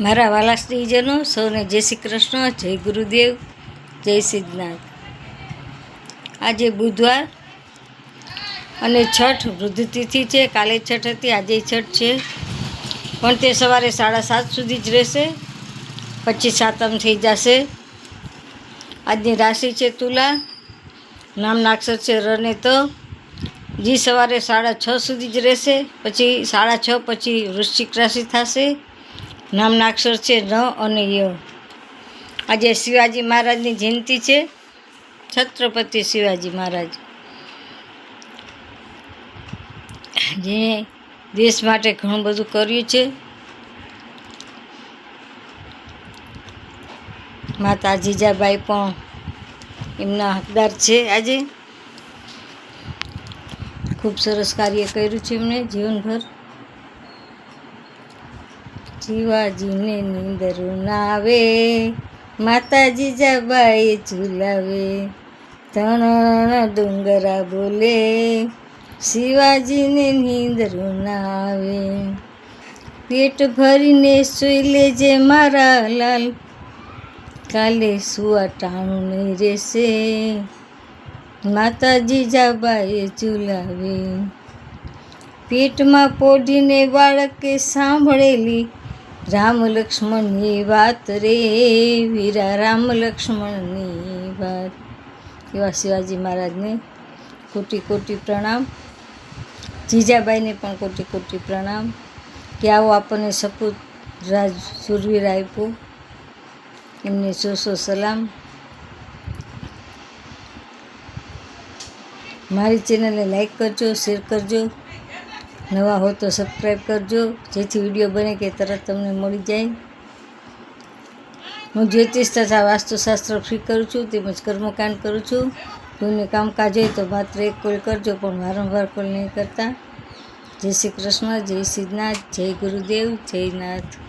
મારા વાલા સ્ત્રીજનો, સૌને જય શ્રી કૃષ્ણ, જય ગુરુદેવ, જય સિદ્ધનાથ. આજે બુધવાર અને છઠ વૃદ્ધ તિથિ છે. કાલે છઠ હતી, આજે છઠ છે. પણ તે સવારે સાડા સાત સુધી જ રહેશે. પછી સાતમ થઈ જશે. આજની રાશિ છે તુલા. નામનાક્ષર છે રને ત. જી સવારે સાડા છ સુધી જ રહેશે. પછી સાડા છ, પછી વૃશ્ચિક રાશિ થશે. નામના અક્ષર છે ન અને ય. આજે શિવાજી મહારાજની જયંતિ છે. છત્રપતિ શિવાજી મહારાજ. જેણે દેશ માટે ઘણું બધું કર્યું છે. માતા જીજાબાઈ પણ એમના હકદાર છે આજે. ખૂબ સરસ કાર્ય કર્યું છે એમણે જીવનભર. શિવાજીને નીંદર આવે, માતાજી જબાઈ ઝુલાવે. ધણ ડુંગરા બોલે, શિવાજીને નીંદર આવે. પેટ ભરીને સૂઈ લેજે મારા લાલ, કાલે સુવા ટાણું નહીં રહેશે. માતાજી જાબાએ ઝુલાવે. પેટમાં પોઢીને બાળકે સાંભળેલી રામ લક્ષ્મણની વાત રે, વીરા રામ લક્ષ્મણની વાત. એવા શિવાજી મહારાજને કોટી કોટી પ્રણામ. જીજાબાઈને પણ કોટી કોટી પ્રણામ. કે આવો આપણને સપૂત રાજ સુરવીર આપ્યું. એમને સો સો સલામ. મારી ચેનલને લાઈક કરજો, શેર કરજો. નવા હો તો સબસ્ક્રાઈબ કરજો. જેથી વીડિયો બને કે તરત તમને મળી જાય. હું જ્યોતિષ તથા વાસ્તુશાસ્ત્ર ફ્રી કરું છું તેમજ કર્મકાંડ કરું છું. કોઈને કામકાજ હોય તો માત્ર એક કોલ કરજો, પણ વારંવાર કોલ નહીં કરતા. જય શ્રી કૃષ્ણ, જય શ્રીનાથ, જય ગુરુદેવ, જય નાથ.